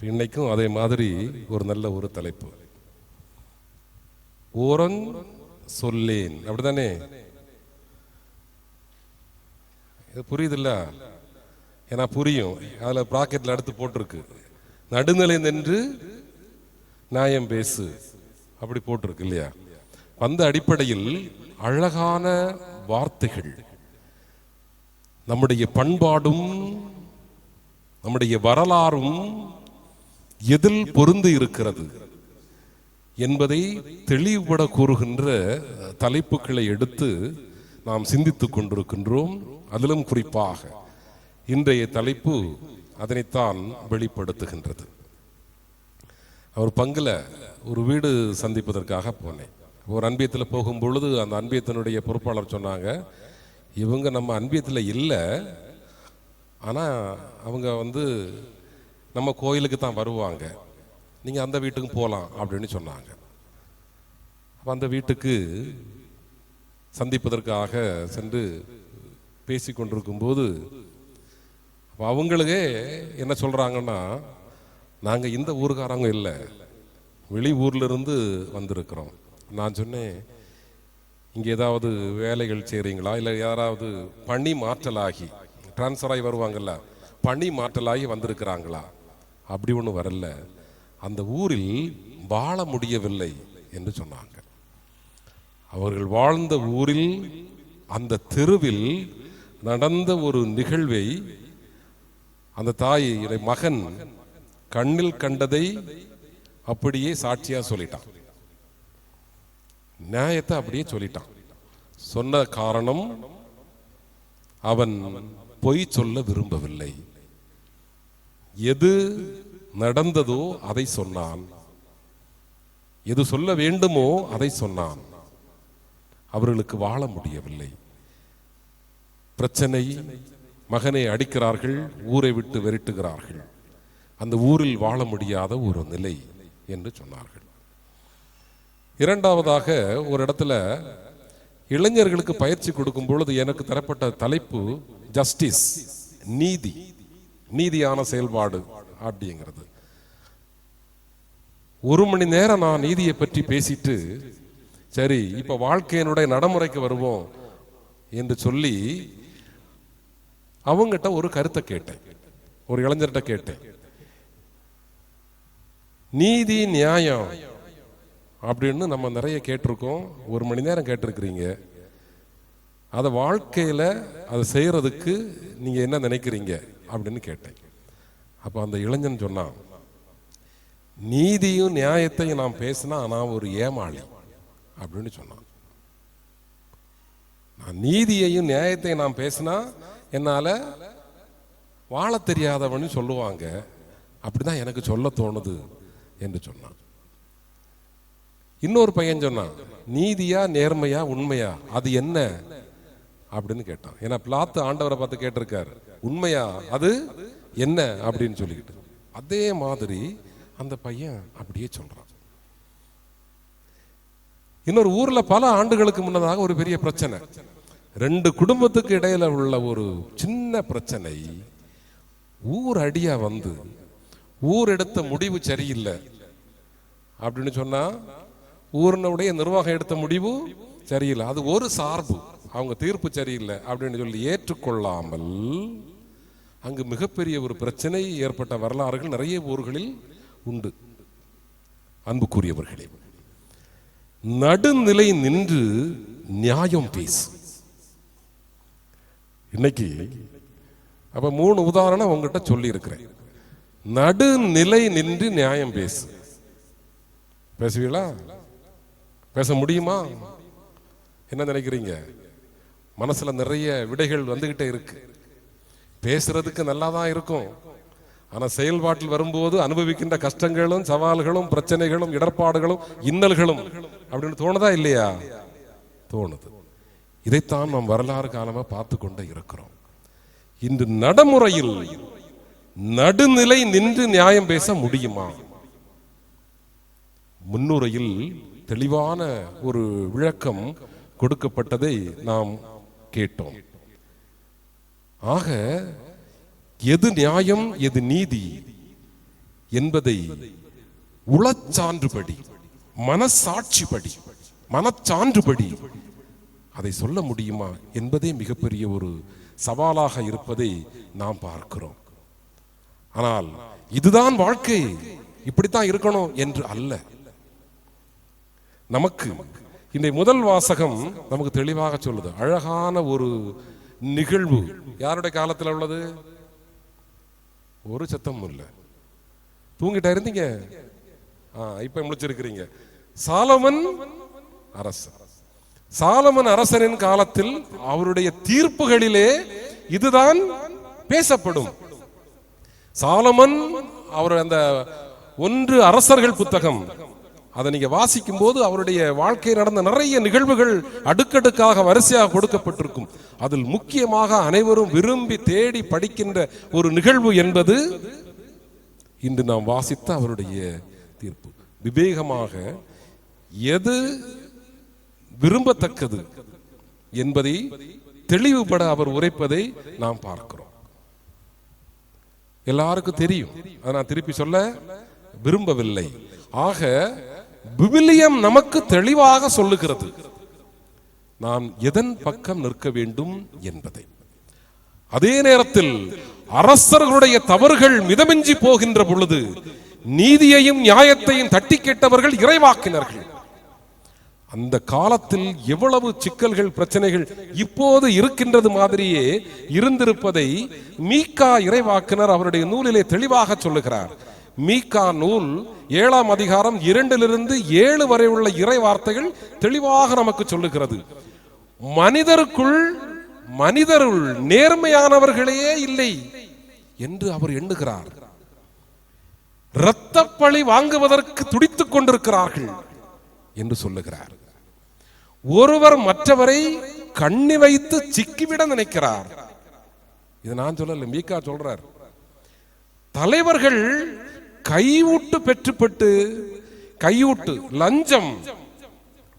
இன்னைக்கும் அதே மாதிரி ஒரு நல்ல ஒரு தலைப்பு. ஓரங் சொல்லேன். அப்படிதானே இது புரியுதுல்ல? ஏன்னா புரியும். அதுல ப்ராக்கெட்ல அடுத்து போட்டிருக்கு. நடுநிலை நின்று நியாயம் பேசு. அப்படி போட்டிருக்கு இல்லையா? அந்த அடிப்படையில் அழகான வார்த்தைகள். நம்முடைய பண்பாடும் நம்முடைய வரலாறும் எதில் பொருந்து இருக்கிறது என்பதை தெளிவுபட கூறுகின்ற தலைப்புகளை எடுத்து நாம் சிந்தித்துக் கொண்டிருக்கின்றோம். அதிலும் குறிப்பாக இன்றைய தலைப்பு அதனைத்தான் வெளிப்படுத்துகின்றது. அவர் பங்கில் ஒரு வீடு சந்திப்பதற்காக போனேன். ஒரு அன்பியத்தில் போகும் பொழுது அந்த அன்பியத்தினுடைய பொறுப்பாளர் சொன்னாங்க இவங்க நம்ம அன்பியத்தில் இல்லை ஆனால் அவங்க வந்து நம்ம கோயிலுக்கு தான் வருவாங்க. நீங்கள் அந்த வீட்டுக்கு போகலாம் அப்படின்னு சொன்னாங்க. அந்த வீட்டுக்கு சந்திப்பதற்காக சென்று பேசி கொண்டிருக்கும்போது அவங்களுக்கே என்ன சொல்கிறாங்கன்னா நாங்கள் இந்த ஊருக்காரங்க இல்லை. வெளி ஊர்லேருந்து வந்திருக்கிறோம். நான் சொன்னேன் இங்கே ஏதாவது வேலைகள் செய்கிறீங்களா இல்லை யாராவது பணி மாற்றலாகி ட்ரான்ஸ்ஃபர் ஆகி வருவாங்கல்ல பணி மாற்றலாகி வந்திருக்கிறாங்களா? அப்படி ஒன்று வரல. அந்த ஊரில் வாழ முடியவில்லை என்று சொன்னாங்க. அவர்கள் வாழ்ந்த ஊரில் அந்த தெருவில் நடந்த ஒரு நிகழ்வை அந்த தாய் மகன் கண்ணில் கண்டதை அப்படியே சாட்சியா சொல்லிட்டான். நியாயத்தை அப்படியே சொல்லிட்டான். சொன்ன காரணம் அவன் பொய் சொல்ல விரும்பவில்லை. எது நடந்ததோ அதை சொன்னான். எது சொல்ல வேண்டுமோ அதை சொன்னான். அவர்களுக்கு வாழ முடியவில்லை. பிரச்சனை மகனை அடிக்கிறார்கள் ஊரை விட்டு விரட்டுகிறார்கள். அந்த ஊரில் வாழ முடியாத ஒரு நிலை என்று சொன்னார்கள். இரண்டாவதாக ஒரு இடத்துல இளைஞர்களுக்கு பயிற்சி கொடுக்கும் பொழுது எனக்கு தரப்பட்ட தலைப்பு ஜஸ்டிஸ் நீதி. நீதியான செயல்பாடு அப்படிங்கிறது ஒரு மணி நேரம் நான் நீதியை பற்றி பேசிட்டு சரி இப்ப வாழ்க்கையினுடைய நடைமுறைக்கு வருவோம் என்று சொல்லி அவங்ககிட்ட ஒரு கருத்தை கேட்டேன். ஒரு இளைஞர்கிட்ட கேட்டேன். நீதி நியாயம் அப்படின்னு நம்ம நிறைய கேட்டிருக்கோம். ஒரு மணி நேரம் கேட்டிருக்கிறீங்க. அதை வாழ்க்கையில அதை செய்யறதுக்கு நீங்க என்ன நினைக்கிறீங்க? அப்படின்னு கேட்டேன். அப்போ அந்த இளைஞன் சொன்னான் நீதியும் நியாயத்தையும் நான் பேசினா நான் ஒரு ஏமாளி அப்படின்னு சொன்னான். நான் நீதியையும் நியாயத்தையும் நான் பேசினா என்னால் வாழ தெரியாதவன்னு சொல்லுவாங்க. அப்படிதான் எனக்கு சொல்ல தோணுது என்று சொன்னான். இன்னொரு பையன் சொன்னான் நீதியா நேர்மையா உண்மையா அது என்ன? அப்படின்னு கேட்டான். ஏன்னா பிளாத்து ஆண்டவரை பார்த்து கேட்டிருக்காரு. உண்மையா? அது என்ன அப்படின்னு சொல்லிக்கிட்டு. அதே மாதிரி அந்த பையன் அப்படியே சொல்றான். இன்னொரு ஊர்ல பல ஆண்டுகளுக்கு முன்னதாக ஒரு பெரிய பிரச்சனை. ரெண்டு குடும்பத்துக்கு இடையில உள்ள ஒரு சின்ன பிரச்சனை. ஊர் அடியா வந்து ஊர் எடுத்த முடிவு சரியில்லை. அப்படின்னு சொன்னா ஊரினுடைய நிர்வாகம் எடுத்த முடிவு சரியில்லை. அது ஒரு சார்பு. அவங்க தீர்ப்பு சரியில்லை அப்படின்னு சொல்லி ஏற்றுக்கொள்ளாமல் அங்கு மிகப்பெரிய ஒரு பிரச்சனை ஏற்பட்ட வரலாறுகள் நிறைய ஊர்களில் உண்டு. அன்புக்குரியவர்களே நடுநிலை நின்று நியாயம் பேசு. இன்னைக்கு அப்ப மூணு உதாரணம் உங்ககிட்ட சொல்லி இருக்கிறேன் நடுநிலை நின்று நியாயம் பேசு. பேசுவீங்களா? பேச முடியுமா? என்ன நினைக்கிறீங்க? மனசுல நிறைய விடைகள் வந்துகிட்டே இருக்கு. பேசுறதுக்கு நல்லா தான் இருக்கும். ஆனா செயல்பாட்டில் வரும்போது அனுபவிக்கின்ற கஷ்டங்களும் சவால்களும் பிரச்சனைகளும் இடர்பாடுகளும் இன்னல்களும் அப்படின்னு தோணுதா இல்லையா? தோணுது. இதைத்தான் நாம் வரலாறு காலமாக பார்த்து கொண்டே இருக்கிறோம். இன்று நடைமுறையில் நடுநிலை நின்று நியாயம் பேச முடியுமா? முன்னுரையில் தெளிவான ஒரு விளக்கம் கொடுக்கப்பட்டதை நாம் கேட்டோம். ஆக எது நியாயம் எது நீதி என்பதை உளச்சான்றுபடி மனசாட்சிப்படி மனச்சான்றுபடி அதை சொல்ல முடியுமா என்பதே மிகப்பெரிய ஒரு சவாலாக இருப்பதை நாம் பார்க்கிறோம். ஆனால் இதுதான் வாழ்க்கை இப்படித்தான் இருக்கணும் என்று அல்ல. நமக்கு இந்த முதல் வாசகம் நமக்கு தெளிவாக சொல்லுது. அழகான ஒரு நிகழ்வு. யாருடைய காலத்தில் உள்ளது? ஒரு சத்தமும் இல்லை. தூங்கிட்டா இருந்தீங்க? ஆ, இப்ப முடிச்சிருக்கிறீங்க சாலமன் அரசன் சாலமன் அரசனின் காலத்தில் அவருடைய தீர்ப்புகளிலே இதுதான் பேசப்படும். சாலமன் அவர் அந்த ஒன்று அரசர்கள் புத்தகம். அதை நீங்க வாசிக்கும் போது அவருடைய வாழ்க்கையில் நடந்த நிறைய நிகழ்வுகள் அடுக்கடுக்காக வரிசையாக கொடுக்கப்பட்டிருக்கும். அதில் முக்கியமாக அனைவரும் விரும்பி தேடி படிக்கின்ற ஒரு நிகழ்வு என்பது இன்று நாம் வாசித்த அவருடைய தீர்ப்பு. விவேகமாக எது விரும்பத்தக்கது என்பதை தெளிவுபட அவர் உரைப்பதை நாம் பார்க்கிறோம். எல்லாருக்கும் தெரியும். அதை நான் திருப்பி சொல்ல விரும்பவில்லை. ஆக விவிலியம் நமக்கு தெளிவாக சொல்லுகிறது. நாம் எதன் பக்கம் நிற்க வேண்டும் என்பதை. அதே நேரத்தில் அரசர்களுடைய தவறுகள் மிதமிஞ்சி போகின்ற பொழுது நீதியையும் நியாயத்தையும் தட்டி கேட்டவர்கள் இறைவாக்கினர்கள். அந்த காலத்தில் எவ்வளவு சிக்கல்கள் பிரச்சனைகள் இப்போது இருக்கின்றது மாதிரியே இருந்திருப்பதை மீகா இறைவாக்கினர் அவருடைய நூலிலே தெளிவாக சொல்லுகிறார். மீகா நூல் ஏழாம் அதிகாரம் இரண்டிலிருந்து ஏழு வரை உள்ள இறை வார்த்தைகள் தெளிவாக நமக்கு சொல்லுகிறது. மனிதருக்குள் மனிதருள் நேர்மையானவர்களே இல்லை என்று அவர் எண்ணுகிறார். இரத்தப்பழி வாங்குவதற்கு துடித்துக் கொண்டிருக்கிறார்கள் என்று சொல்லுகிறார். ஒருவர் மற்றவரை கண்ணி வைத்து சிக்கிவிட நினைக்கிறார். இது நான் சொல்லல மீகா சொல்றார். தலைவர்கள் கைவிட்டு பெற்றுப்பட்டு கையூட்டு லஞ்சம்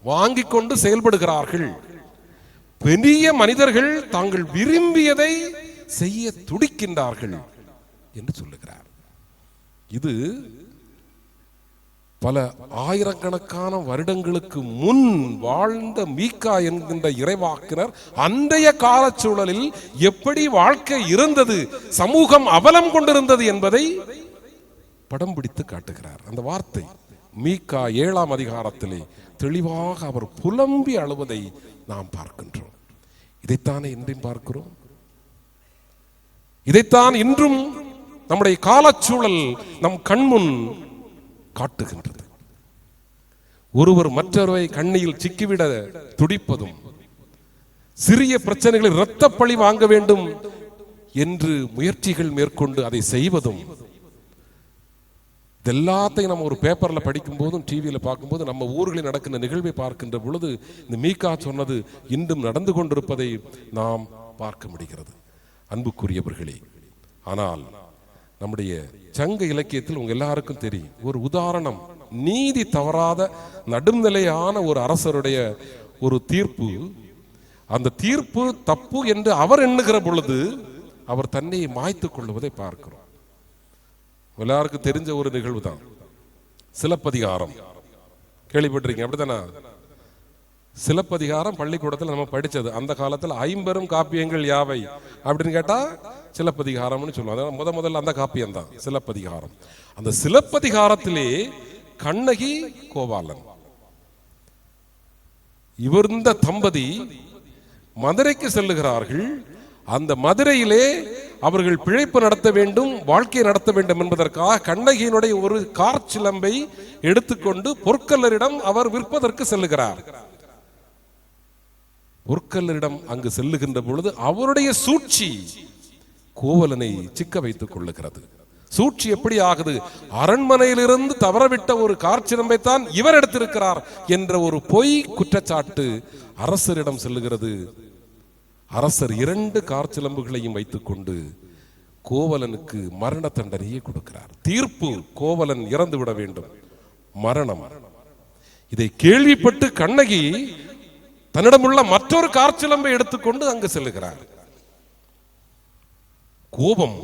வாங்கிக் கொண்டு செயல்படுகிறார்கள். பெரிய மனிதர்கள் தாங்கள் விரும்பியதை செய்ய துடிக்கின்றார்கள் என்று சொல்லுகிறார். இது பல ஆயிரக்கணக்கான வருடங்களுக்கு முன் வாழ்ந்த மீகா என்கின்ற இறைவாக்கினர் அன்றைய காலச்சூழலில் எப்படி வாழ்க்கை இருந்தது சமூகம் அவலம் கொண்டிருந்தது என்பதை படம் பிடித்து காட்டுகிறார். அந்த வார்த்தை மீகா ஏழாம் அதிகாரத்திலே தெளிவாக அவர் புலம்பி அழுவதை நாம் பார்க்கின்றோம். இதைத்தானே இன்றும் பார்க்கிறோம்? இதைத்தான் இன்றும் நம்முடைய காலச்சூழல் நம் கண்முன் காட்டுகின்றது. ஒருவர் மற்றொருவை கண்ணியில் சிக்கிவிட துடிப்பதும் சிறிய பிரச்சனைகளில் இரத்த பழி வாங்க வேண்டும் என்று முயற்சிகள் மேற்கொண்டு அதை செய்வதும் இதெல்லாத்தையும் நம்ம ஒரு பேப்பரில் படிக்கும் போதும் பார்க்கும்போது நம்ம ஊர்களில் நடக்கின்ற நிகழ்வை பார்க்கின்ற பொழுது இந்த மீகா சொன்னது இன்றும் நடந்து கொண்டிருப்பதை நாம் பார்க்க முடிகிறது. அன்புக்குரியவர்களே ஆனால் நம்முடைய சங்க இலக்கியத்தில் உங்க எல்லாருக்கும் தெரியும் ஒரு உதாரணம் நீதி தவறாத நடுநிலையான ஒரு அரசருடைய ஒரு தீர்ப்பு. அந்த தீர்ப்பு தப்பு என்று அவர் எண்ணுகிற பொழுது அவர் தன்னை மாய்த்துக் கொள்வதை பார்க்கிறோம். எல்லாருக்கும் தெரிஞ்ச ஒரு நிகழ்வு தான். சிலப்பதிகாரம். கேள்விப்பட்டிருக்கீங்க? அப்படித்தானா? சிலப்பதிகாரம் பள்ளிக்கூடத்தில் நம்ம படிச்சது. அந்த காலத்தில் ஐம்பெரும் காப்பியங்கள் யாவை? அப்படின்னு கேட்டா சிலப்பதிகாரம்னு சொல்லுவாங்க முத முதல்ல அந்த காப்பியம் தான். சிலப்பதிகாரம். அந்த சிலப்பதிகாரத்திலே கண்ணகி கோபாலன். இவர் இந்த தம்பதி மதுரைக்கு செல்லுகிறார்கள். அந்த மதுரையிலே அவர்கள் பிழைப்பு நடத்த வேண்டும் வாழ்க்கை நடத்த வேண்டும் என்பதற்காக கண்ணகியினுடைய ஒரு கார் சிலம்பை எடுத்துக்கொண்டு பொற்கல்லரிடம் அவர் விற்பதற்கு செல்லுகிறார். பொற்கல்லரிடம் அங்கு செல்லுகின்ற பொழுது அவருடைய சூழ்ச்சி கோவலனை சிக்க வைத்துக் கொள்ளுகிறது. சூழ்ச்சி எப்படி ஆகுது? அரண்மனையிலிருந்து தவறவிட்ட ஒரு கார்ச்சிலம்பை தான் இவர் எடுத்திருக்கிறார் என்ற ஒரு பொய் குற்றச்சாட்டு அரசரிடம் செல்லுகிறது. அரசர் இரண்டு கார்ச்சிலம்புகளையும் வைத்துக்கொண்டு கோவலனுக்கு மரண தண்டனையை கொடுக்கிறார். தீர்ப்பு கோவலன் இறந்து விட வேண்டும். மரணம். இதை கேள்விப்பட்டு கண்ணகி தன்னிடமுள்ள மற்றொரு கார்ச்சிலம்பை எடுத்துக்கொண்டு அங்கு செல்லுகிறார் கோபம்.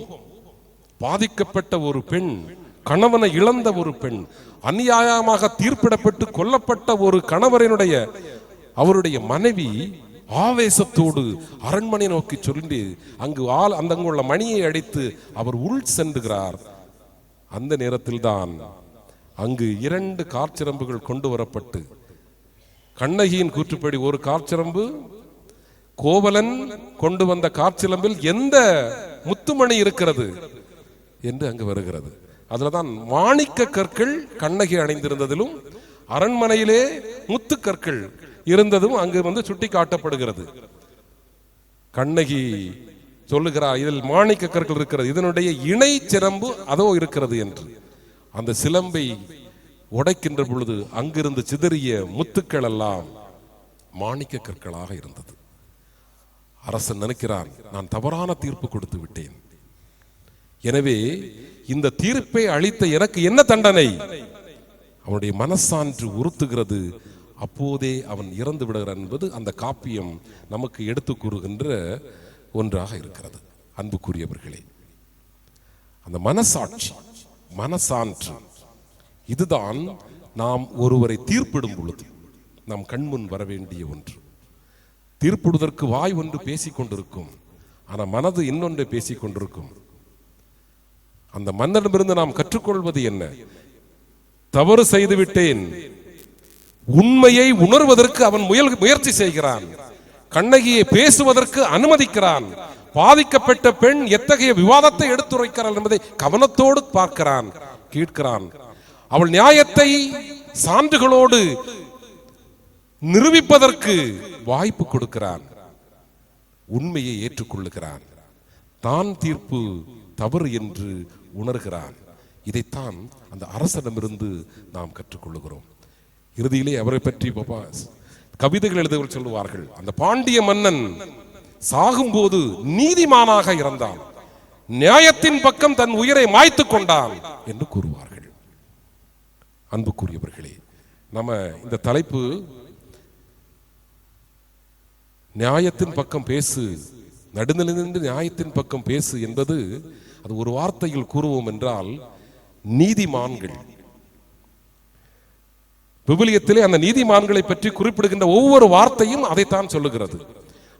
பாதிக்கப்பட்ட ஒரு பெண் கணவனை இழந்த ஒரு பெண் அநியாயமாக தீர்ப்பிடப்பட்டு கொல்லப்பட்ட ஒரு கணவரினுடைய அவருடைய மனைவி ஆவேசத்தோடு அரண்மனை நோக்கி சொல்லி அங்கு ஆள் அந்த அங்குள்ள மணியை அடித்து அவர் உள் சென்றுகிறார். அந்த நேரத்தில்தான் அங்கு இரண்டு காற்சிரம்புகள் கொண்டு வரப்பட்டு கண்ணகியின் கூற்றுப்படி ஒரு காற்சிரம்பு கோவலன் கொண்டு வந்த காற்சிலம்பில் எந்த முத்துமணி இருக்கிறது என்று அங்கு வருகிறது. அதுலதான் மாணிக்க கற்கள் கண்ணகி அணைந்திருந்ததிலும் அரண்மனையிலே முத்து கற்கள் இருந்ததும் அங்கு வந்து சுட்டி காட்டப்படுகிறது. கண்ணகி சொல்லுகிறார் இதில் மாணிக்க கற்கள் இருக்கிறது இதனுடைய இணை சிலம்பு அதோ இருக்கிறது என்று. அந்த சிலம்பை உடைக்கின்ற பொழுது அங்கிருந்து சிதறிய முத்துக்கள் எல்லாம் மாணிக்க கற்களாக இருந்தது. அரசன் நினைக்கிறான் நான் தவறான தீர்ப்பு கொடுத்து விட்டேன். எனவே இந்த தீர்ப்பை அளித்த எனக்கு என்ன தண்டனை? அவனுடைய மனசான்று உறுத்துகிறது அப்போதே அவன் இறந்து விடுகிறான் என்பது அந்த காப்பியம் நமக்கு எடுத்து கூறுகின்ற ஒன்றாக இருக்கிறது. அன்புக்குரியவர்களே அந்த மனசாட்சி மனசான்று இதுதான் நாம் ஒருவரை தீர்ப்பிடும் பொழுது நாம் கண்முன் வர வேண்டிய ஒன்று. தீர்ப்பிடுவதற்கு வாய் ஒன்று பேசிக் கொண்டிருக்கும் ஆனா மனது இன்னொன்றை பேசிக் கொண்டிருக்கும். அந்த மன்னனிடமிருந்து நாம் கற்றுக்கொள்வது என்ன? தவறு செய்து விட்டேன் உண்மையை உணர்வதற்கு அவன் முயல் முயற்சி செய்கிறான். கண்ணகியை பேசுவதற்கு அனுமதிக்கிறான். பாதிக்கப்பட்ட பெண் எத்தகைய விவாதத்தை எடுத்துரைக்கிறாள் என்பதை கவனத்தோடு பார்க்கிறான். கேட்கிறான். அவள் நியாயத்தை சான்றுகளோடு நிரூபிப்பதற்கு வாய்ப்பு கொடுக்கிறான். உண்மையை ஏற்றுக்கொள்ளுகிறான். தான் தீர்ப்பு தவறு என்று உணர்கிறான். இதைத்தான் அந்த அரசனிடமிருந்து நாம் கற்றுக்கொள்ளுகிறோம் இறுதியிலே அவரை பற்றி பாப்பா கவிதைகள் எழுதவர் சொல்லுவார்கள் அந்த பாண்டிய மன்னன் சாகும்போது நீதிமானாக இறந்தான் நியாயத்தின் பக்கம் தன் உயிரை மாய்த்து கொண்டான் என்று கூறுவார்கள். அன்புக்குரியவர்களே நம்ம இந்த தலைப்பு நியாயத்தின் பக்கம் பேசு நடுநிலைந்து நியாயத்தின் பக்கம் பேசு என்பது அது ஒரு வார்த்தையில் கூறுவோம் என்றால் நீதிமான்கள் விபிலியத்திலே அந்த நீதிமான்களை பற்றி குறிப்பிடுகின்ற ஒவ்வொரு வார்த்தையும் அதைத்தான் சொல்லுகிறது.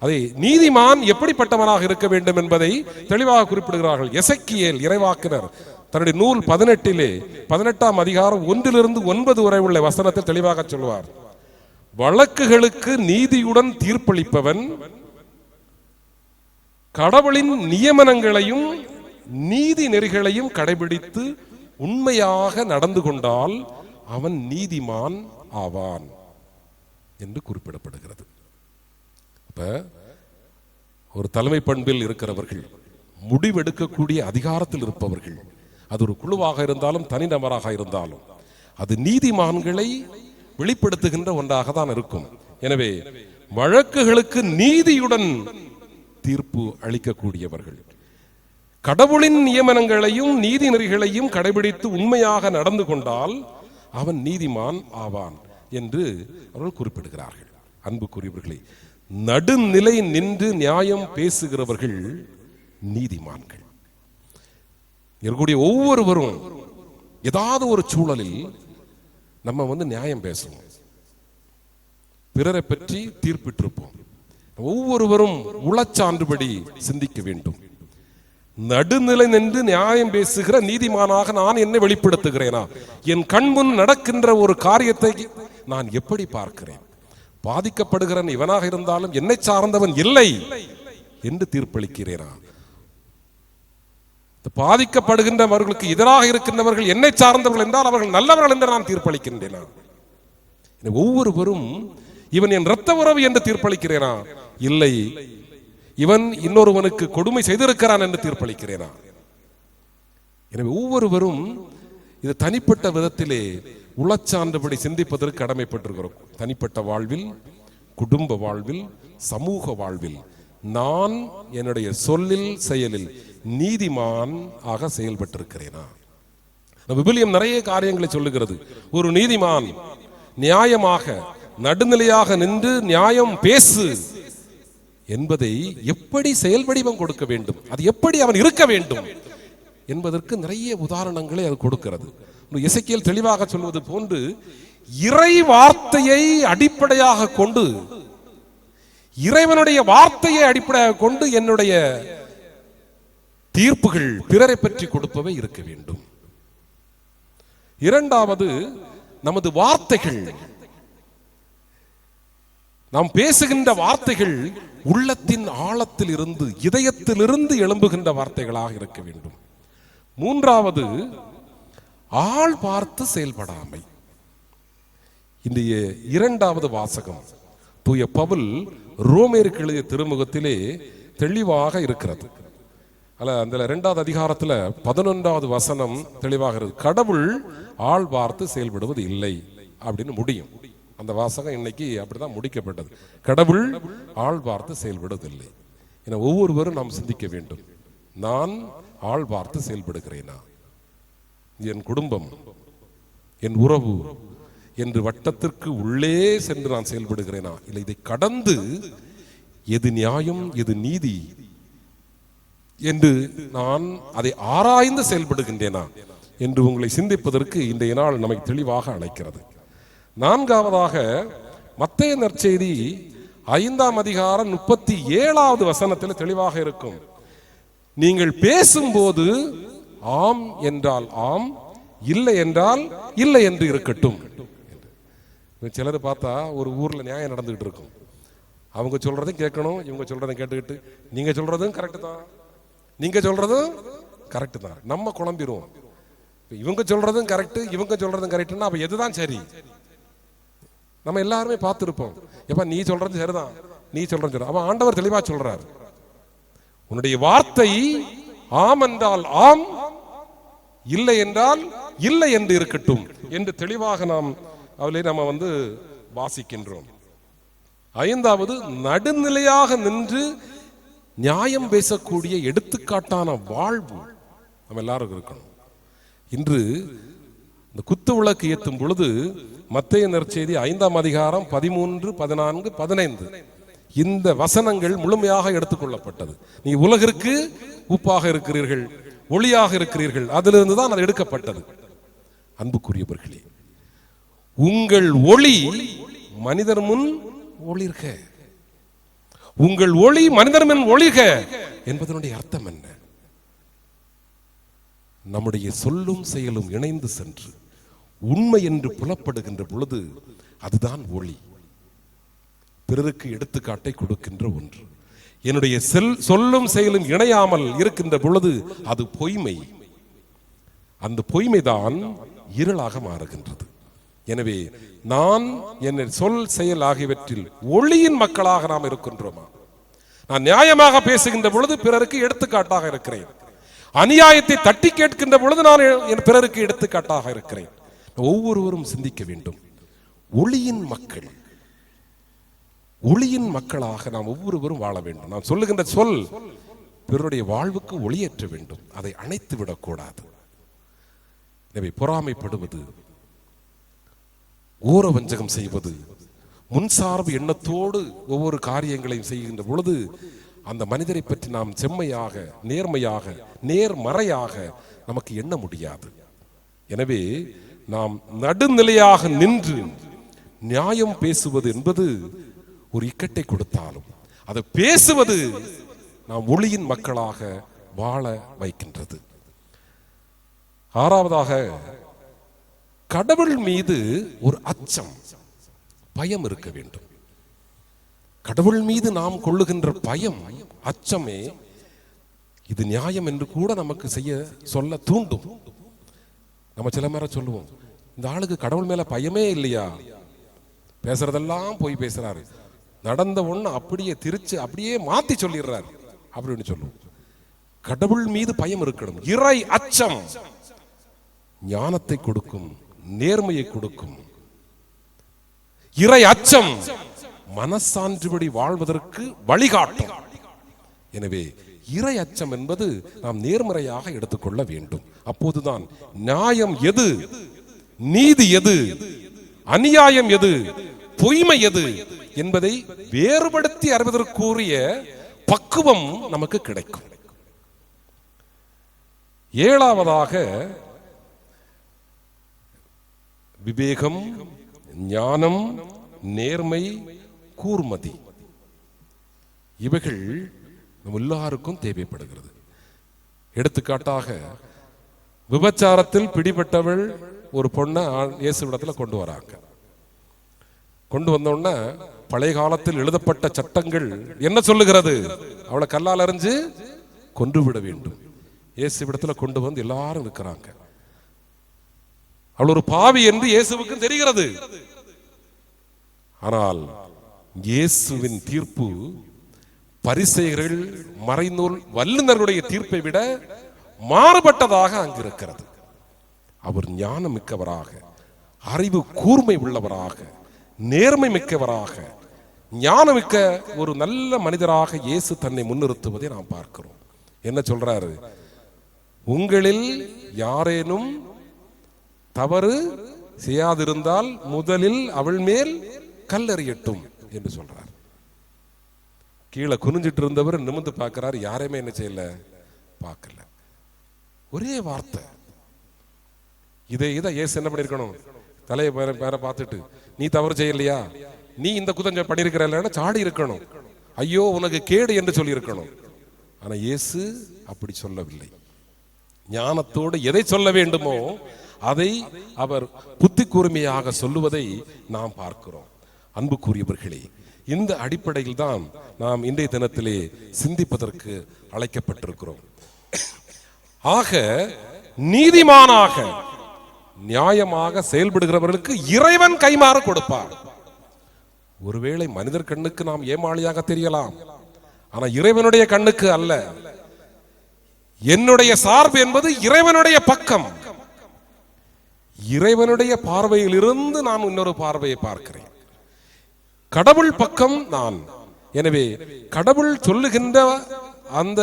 அதை நீதிமான் எப்படிப்பட்டவனாக இருக்க வேண்டும் என்பதை தெளிவாக குறிப்பிடுகிறார்கள். எசக்கியல் இறைவாக்கினர் தன்னுடைய நூல் பதினெட்டிலே பதினெட்டாம் அதிகாரம் ஒன்றிலிருந்து ஒன்பது வரை உள்ள வசனத்தில் தெளிவாக சொல்லுவார் வழக்குகளுக்கு நீதியுடன் தீர்ப்பளிப்பவன் கடவுளின் நியமனங்களையும் நீதி நெறிகளையும் கடைபிடித்து உண்மையாக நடந்து கொண்டால் அவன் நீதிமான் ஆவான் என்று குறிப்பிடப்படுகிறது. அப்ப ஒரு தலைமை பண்பில் இருக்கிறவர்கள் முடிவெடுக்கக்கூடிய அதிகாரத்தில் இருப்பவர்கள் அது ஒரு குழுவாக இருந்தாலும் தனிநபராக இருந்தாலும் அது நீதிமான்களை வெளிப்படுத்துகின்ற ஒன்றாக தான் இருக்கும். எனவே வழக்குகளுக்கு நீதியுடன் தீர்ப்பு அளிக்கக்கூடியவர்கள் கடவுளின் நியமனங்களையும் நீதி நெறிகளையும் கடைபிடித்து உண்மையாக நடந்து கொண்டால் அவன் நீதிமான் ஆவான் என்று அவர்கள் குறிப்பிடுகிறார்கள். அன்புக்குரியவர்களே நடுநிலை நின்று நியாயம் பேசுகிறவர்கள் நீதிமான்கள். இருக்கக்கூடிய ஒவ்வொருவரும் ஏதாவது ஒரு சூழலில் நம்ம வந்து நியாயம் பேசுவோம். பிறரை பற்றி தீர்ப்பிட்டிருப்போம். ஒவ்வொருவரும் உளச்சான்றுபடி சிந்திக்க வேண்டும். நடுநிலை நின்று நியாயம் பேசுகிற நீதிமானாக நான் என்னை வெளிப்படுத்துகிறேனா? என் கண்முன் நடக்கின்ற ஒரு காரியத்தை நான் எப்படி பார்க்கிறேன்? பாதிக்கப்படுகிறன் இவனாக இருந்தாலும் என்னை சார்ந்தவன் இல்லை என்று தீர்ப்பளிக்கிறேனா? பாதிக்கப்படுகின்றவர்களுக்கு எதிராக இருக்கின்றவர்கள் என்னை சார்ந்தவர்கள் என்றால் அவர்கள் நல்லவர்கள் என்று நான் தீர்ப்பளிக்கின்றேனா? ஒவ்வொருவரும் இவன் என் இரத்த உறவு என்று தீர்ப்பளிக்கிறேனா? இல்லை. இவன் இன்னொருவனுக்கு கொடுமை செய்திருக்கிறான் என்று தீர்ப்பளிக்கிறேனா? எனவே ஒவ்வொருவரும் இது தனிப்பட்ட விதத்திலே உளச்சான்றபடி சிந்திப்பதற்கு கடமைப்பட்டிருக்கிறோம். தனிப்பட்ட வாழ்வில் குடும்ப வாழ்வில் சமூக வாழ்வில். நான் என்னுடைய சொல்லில் செயலில் நீதிமான் ஆக செயல்பட்டிருக்கிறேனா? விபிலியம் நிறைய காரியங்களை சொல்லுகிறது. ஒரு நீதிமான் நியாயமாக நடுநிலையாக நின்று நியாயம் பேசு. என்பதை எப்படி செயல் வடிவம் கொடுக்க வேண்டும்? அது எப்படி அவன் இருக்க வேண்டும்? என்பதற்கு நிறைய உதாரணங்களை அது கொடுக்கிறது. இசைக்கியல் தெளிவாக சொல்வது போன்று இறை வார்த்தையை அடிப்படையாக கொண்டு இறைவனுடைய வார்த்தையை அடிப்படையாக கொண்டு என்னுடைய தீர்ப்புகள் பிறரை பற்றி கொடுப்பவை இருக்க வேண்டும். இரண்டாவது நமது வார்த்தைகள் நாம் பேசுகின்ற வார்த்தைகள் உள்ளத்தின் ஆழத்தில் இருந்து இதயத்திலிருந்து எழும்புகின்ற வார்த்தைகளாக இருக்க வேண்டும். மூன்றாவது ஆள் பார்த்து செயல்படாமை. இன்றைய இரண்டாவது வாசகம் தூய பவுல் ரோமேருக்கு எழுதிய திருமுகத்திலே தெளிவாக இருக்கிறது. அல்ல அந்த ரெண்டாவது அதிகாரத்துல பதினொன்றாவது வசனம் தெளிவாக இருக்கு. கடவுள் ஆள் பார்த்து செயல்படுவது இல்லை அப்படின்னு முடியும். அந்த வாசகம் இன்னைக்கு அப்படிதான் முடிக்கப்பட்டது. கடவுள் ஆள் பார்த்து செயல்படுவதில்லை. என ஒவ்வொருவரும் நாம் சிந்திக்க வேண்டும். நான் ஆள் பார்த்து செயல்படுகிறேனா? என் குடும்பம் என் உறவு என்று வட்டத்திற்கு உள்ளே சென்று நான் செயல்படுகிறேனா? இல்லை இதை கடந்து எது நியாயம் எது நீதி என்று நான் அதை ஆராய்ந்து செயல்படுகின்றேனா? என்று உங்களை சிந்திப்பதற்கு இன்றைய நாள் நமக்கு தெளிவாக அழைக்கிறது. நான்காவதாக மத்திய நற்செய்தி ஐந்தாம் அதிகாரம் முப்பத்தி ஏழாவது வசனத்தில் தெளிவாக இருக்கும். நீங்கள் பேசும்போது ஆம் என்றால் ஆம் இல்லை என்றால் இல்லை என்று இருக்கட்டும். சிலர் பார்த்தா ஒரு ஊரில் நியாயம் நடந்துகிட்டு இருக்கும். அவங்க சொல்றதையும் கேட்கணும் இவங்க சொல்றதையும் கேட்டுக்கிட்டு நீங்க சொல்றதும் கரெக்டு தான். நீங்க சொல்றதும் கரெக்டு தான். நம்ம குழம்பிடுவோம் இவங்க சொல்றதும் கரெக்டு இவங்க சொல்றதும் கரெக்டுன்னா அப்ப எதுதான் சரி? நம்ம எல்லாருமே பார்த்துருப்போம். எப்போ நீ சொல்றது சரிதான். நீ சொல்றது சரி அவன் ஆண்டவர் தெளிவா சொல்றார். உன்னுடைய வார்த்தை ஆம் என்றால் ஆம் இல்லை என்றால் இல்லை என்று இருக்கட்டும் என்று தெளிவாக நாம் அவளை நம்ம வந்து வாசிக்கின்றோம். ஐந்தாவது நடுநிலையாக நின்று நியாயம் பேசக்கூடிய எடுத்துக்காட்டான வாழ்வு நம்ம எல்லாரும் இருக்கணும். இன்று இந்த குத்து விளக்கு ஏற்றும் பொழுது மத்திய நற்செய்தி ஐந்தாம் அதிகாரம் பதிமூன்று பதினான்கு பதினைந்து. இந்த வசனங்கள் முழுமையாக எடுத்துக்கொள்ளப்பட்டது. நீ உலகிற்கு உப்பாக இருக்கிறீர்கள் ஒளியாக இருக்கிறீர்கள் அதிலிருந்து தான் அது எடுக்கப்பட்டது. அன்புக்குரியவர்களே உங்கள் ஒளி மனிதர் முன் ஒளிர்க. உங்கள் ஒளி மனிதர் முன் ஒளிர்க என்பதனுடைய அர்த்தம் என்ன? நம்முடைய சொல்லும் செயலும் இணைந்து சென்று உண்மை என்று புலப்படுகின்ற பொழுது அதுதான் ஒளி. பிறருக்கு எடுத்துக்காட்டை கொடுக்கின்ற ஒன்று. என்னுடைய செல் சொல்லும் செயலும் இணையாமல் இருக்கின்ற பொழுது அது பொய்மை. அந்த பொய்மைதான் இருளாக மாறுகின்றது. எனவே நான் என் சொல் செயல் ஆகியவற்றில் ஒளியின் மக்களாக நாம் இருக்கின்றோமா? நான் நியாயமாக பேசுகின்ற பொழுது பிறருக்கு எடுத்துக்காட்டாக இருக்கிறேன். அநியாயத்தை தட்டி கேட்கின்ற பொழுது நான் என் பிறருக்கு எடுத்துக்காட்டாக இருக்கிறேன். ஒவ்வொருவரும் சிந்திக்க வேண்டும். ஒளியின் மக்கள். ஒளியின் மக்களாக நாம் ஒவ்வொருவரும் வாழ வேண்டும். நாம் சொல்லுகின்ற சொல் பிறருடைய வாழ்வுக்கு ஒளியேற்ற வேண்டும். அதை அணைத்து விடக்கூடாது. எனவே பொறாமைப்படுவது ஓர வஞ்சகம் செய்வது முன்சார்பு எண்ணத்தோடு ஒவ்வொரு காரியங்களையும் செய்கின்ற பொழுது அந்த மனிதரை பற்றி நாம் செம்மையாக நேர்மையாக நேர்மறையாக நமக்கு எண்ண முடியாது. எனவே நாம் நடுநிலையாக நின்று நியாயம் பேசுவது என்பது ஒரு இக்கட்டை கொடுத்தாலும் அதை பேசுவது நாம் ஒளியின் மக்களாக வாழ வைக்கின்றது. ஆறாவதாக கடவுள் மீது ஒரு அச்சம் பயம் இருக்க வேண்டும். கடவுள் மீது நாம் கொள்ளுகின்ற பயம் அச்சமே இது நியாயம் என்று கூட நமக்கு செய்ய சொல்ல தூண்டும். நம்ம சில நேரம் சொல்லுவோம் இந்த ஆளுக்கு கடவுள் மேல பயமே இல்லையா? பேசுறதெல்லாம் போய் பேசுறாரு. நடந்த ஒண்ணு அப்படியே திருச்சு அப்படியே மாத்தி சொல்லிடுறாரு. அப்படின்னு சொல்லுவோம். கடவுள் மீது பயம் இருக்கணும். இறை அச்சம் ஞானத்தை கொடுக்கும் நேர்மையை கொடுக்கும். இறை அச்சம் மனசான்றுபடி வாழ்வதற்கு வழிகாட்டும். எனவே இறை அச்சம் என்பது நாம் நேர்மறையாக எடுத்துக்கொள்ள வேண்டும். அப்போதுதான் நியாயம் எது? நீதி எது? அநியாயம் எது? பொய்மை எது? என்பதை வேறுபடுத்தி அறிவதற்குரிய பக்குவம் நமக்கு கிடைக்கும். ஏழாவதாக விவேகம் ஞானம் நேர்மை கூர்மதி. இவைகள் எல்லாருக்கும் தேவைப்படுகிறது. எடுத்துக்காட்டாக விபச்சாரத்தில் பிடிபட்டவள் ஒரு பொண்ணை இயேசுவிடத்தில் கொண்டு வராங்க. கொண்டு வந்த உடனே பழைய காலத்தில் எழுதப்பட்ட சட்டங்கள் என்ன சொல்லுகிறது? அவளை கல்லால் அறிஞ்சு கொன்று விட வேண்டும். இயேசு இயேசுவிடத்துல கொண்டு வந்து எல்லாரும் இருக்கிறாங்க. அவள் ஒரு பாவி என்று இயேசுவுக்கும் தெரிகிறது. ஆனால் இயேசுவின் தீர்ப்பு பரிசெயர்கள் மறைநூல் வல்லுநர்களுடைய தீர்ப்பை விட மாறுபட்டதாக அங்கு இருக்கிறது அவர் ஞானம் மிக்கவராக அறிவு கூர்மை உள்ளவராக நேர்மை மிக்கவராக ஞானமிக்க ஒரு நல்ல மனிதராக இயேசு தன்னை முன்னிறுத்துவதை நாம் பார்க்கிறோம். என்ன சொல்றாரு? உங்களில் யாரேனும் தவறு செய்யாதிருந்தால் முதலில் அவள் மேல் கல்லறியட்டும் என்று சொல்றார். கீழே குனிஞ்சிட்டு இருந்தவர் நிமிந்து பார்க்கிறார். யாரையுமே என்ன செய்யல? பார்க்கல. ஒரே வார்த்தை. இதை இதை ஏசு என்ன பண்ணியிருக்கணும்? தலையை பேர பேர பார்த்துட்டு நீ தவறு செய்யலையா? நீ இந்த குதஞ்ச பண்ணிருக்கிறல்ல சாடி இருக்கணும். ஐயோ உனக்கு கேடு என்று சொல்லி இருக்கணும் ஆனா இயேசு அப்படி சொல்லவில்லை. ஞானத்தோடு எதை சொல்ல வேண்டுமோ அதை அவர் புத்தி கூர்மையாக சொல்லுவதை நாம் பார்க்கிறோம். அன்புக்குரியவர்களே இந்த அடிப்படையில் தான் நாம் இன்றைய தினத்திலே சிந்திப்பதற்கு அழைக்கப்பட்டிருக்கிறோம். ஆக நீதிமானாக நியாயமாக செயல்படுகிறவர்களுக்கு இறைவன் கைமாறு கொடுப்பார் ஒருவேளை மனிதர் கண்ணுக்கு நாம் ஏமாளியாக தெரியலாம். ஆனா இறைவனுடைய கண்ணுக்கு அல்ல. என்னுடைய சார்பு என்பது இறைவனுடைய பக்கம். இறைவனுடைய பார்வையில் இருந்து நான் இன்னொரு பார்வையை பார்க்கிறேன். கடவுள் பக்கம் நான். எனவே கடவுள் சொல்லுகின்ற அந்த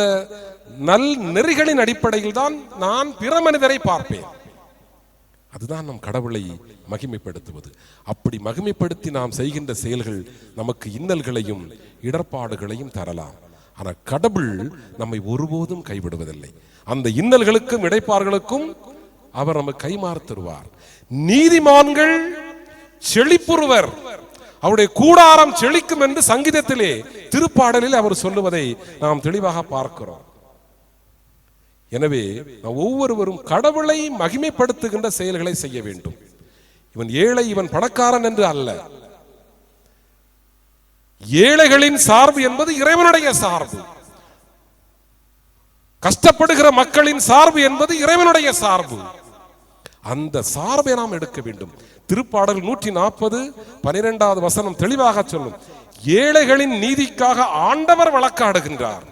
நல் நெறிகளின் அடிப்படையில் தான் நான் பிற மனிதரை பார்ப்பேன். அதுதான் நம் கடவுளை மகிமைப்படுத்துவது. அப்படி மகிமைப்படுத்தி நாம் செய்கின்ற செயல்கள் நமக்கு இன்னல்களையும் இடர்பாடுகளையும் தரலாம். ஆனால் கடவுள் நம்மை ஒருபோதும் கைவிடுவதில்லை. அந்த இன்னல்களுக்கும் இடைப்பார்களுக்கும் அவர் நமக்கு கைமாறு தருவார். நீதிமான்கள் செழிப்புறுவர். அவருடைய கூடாரம் செழிக்கும் என்று சங்கீதத்திலே திருப்பாடலில் அவர் சொல்லுவதை நாம் தெளிவாக பார்க்கிறோம். எனவே நாம் ஒவ்வொருவரும் கடவுளை மகிமைப்படுத்துகின்ற செயல்களை செய்ய வேண்டும். இவன் ஏழை இவன் பணக்காரன் என்று அல்ல. ஏழைகளின் சார்பு என்பது இறைவனுடைய சார்பு. கஷ்டப்படுகிற மக்களின் சார்பு என்பது இறைவனுடைய சார்பு. அந்த சார்பை நாம் எடுக்க வேண்டும். திருப்பாடல் நூற்றி நாற்பது பனிரெண்டாவது வசனம் தெளிவாக சொல்லும். ஏழைகளின் நீதிக்காக ஆண்டவர் வழக்காடுகின்றார்.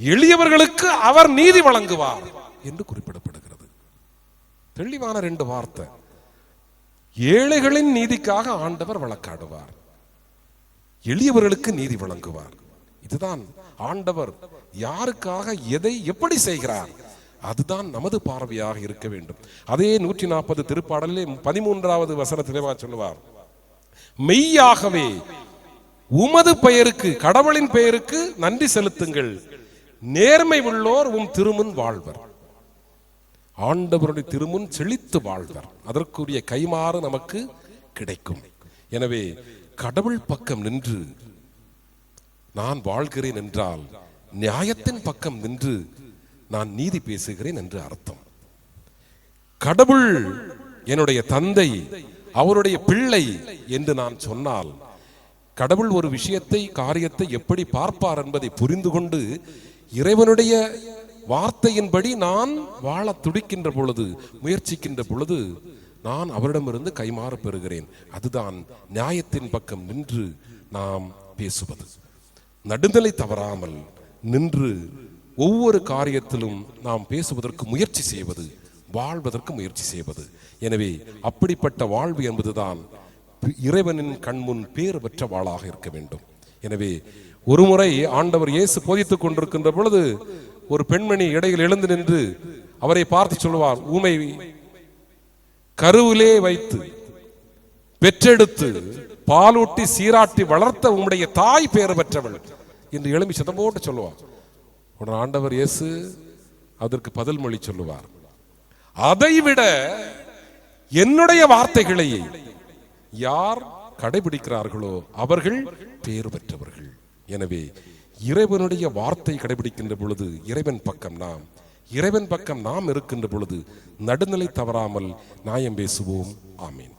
எளியவர்களுக்கு அவர் நீதி வழங்குவார் என்று குறிப்பிடப்படுகிறது. தெளிவான ரெண்டு வார்த்தை. ஏழைகளின் நீதிக்காக ஆண்டவர் வழக்காடுவார். எளியவர்களுக்கு நீதி வழங்குவார். இதுதான் ஆண்டவர் யாருக்காக எதை எப்படி செய்கிறார் அதுதான் நமது பார்வையாக இருக்க வேண்டும். அதே நூற்றி நாற்பது திருப்பாடலே பதிமூன்றாவது வசனத்திலே சொல்லுவார். மெய்யாகவே உமது பெயருக்கு கடவுளின் பெயருக்கு நன்றி செலுத்துங்கள். நேர்மை உள்ளோர் உம் திருமுன் வாழ்வர். ஆண்டவருடைய திருமுன் செழித்து வாழ்வர். அதற்குரிய கைமாறு நமக்கு கிடைக்கும். எனவே கடவுள் பக்கம் நின்று நான் வாழ்கிறேன் என்றால் நியாயத்தின் பக்கம் நின்று நான் நீதி பேசுகிறேன் என்று அர்த்தம். கடவுள் என்னுடைய தந்தை அவருடைய பிள்ளை என்று நான் சொன்னால் கடவுள் ஒரு விஷயத்தை காரியத்தை எப்படி பார்ப்பார் என்பதை புரிந்து கொண்டு இறைவனுடைய வார்த்தையின்படி நான் வாழ துடிக்கின்ற பொழுது முயற்சிக்கின்ற பொழுது நான் அவரிடமிருந்து கைமாற பெறுகிறேன். அதுதான் நியாயத்தின் பக்கம் நின்று நாம் பேசுவது. நடுநிலை தவறாமல் நின்று ஒவ்வொரு காரியத்திலும் நாம் பேசுவதற்கு முயற்சி செய்வது வாழ்வதற்கு முயற்சி செய்வது. எனவே அப்படிப்பட்ட வாழ்வு என்பதுதான் இறைவனின் கண்முன் பேர் பெற்ற வாளாக இருக்க வேண்டும். எனவே ஒருமுறை ஆண்டவர் இயேசு போதித்துக் கொண்டிருக்கின்ற பொழுது ஒரு பெண்மணி இடையில் எழுந்து நின்று அவரை பார்த்து சொல்லுவார் ஊமை கருவிலே வைத்து பெற்றெடுத்து பாலூட்டி சீராட்டி வளர்த்த உம்முடைய தாய் பெயர் பெற்றவள் என்று எழும்பி சத்தம் போட்டு சொல்லுவார். உடனே ஆண்டவர் இயேசு அதற்கு பதில் மொழி சொல்லுவார். அதைவிட என்னுடைய வார்த்தைகளை யார் கடைபிடிக்கிறார்களோ அவர்கள் பேர் பெற்றவர்கள். எனவே இறைவனுடைய வார்த்தை கடைபிடிக்கின்ற பொழுது இறைவன் பக்கம் நாம் இறைவன் பக்கம் நாம் இருக்கின்ற பொழுது நடுநிலை தவறாமல் நியாயம் பேசுவோம். ஆமீன்.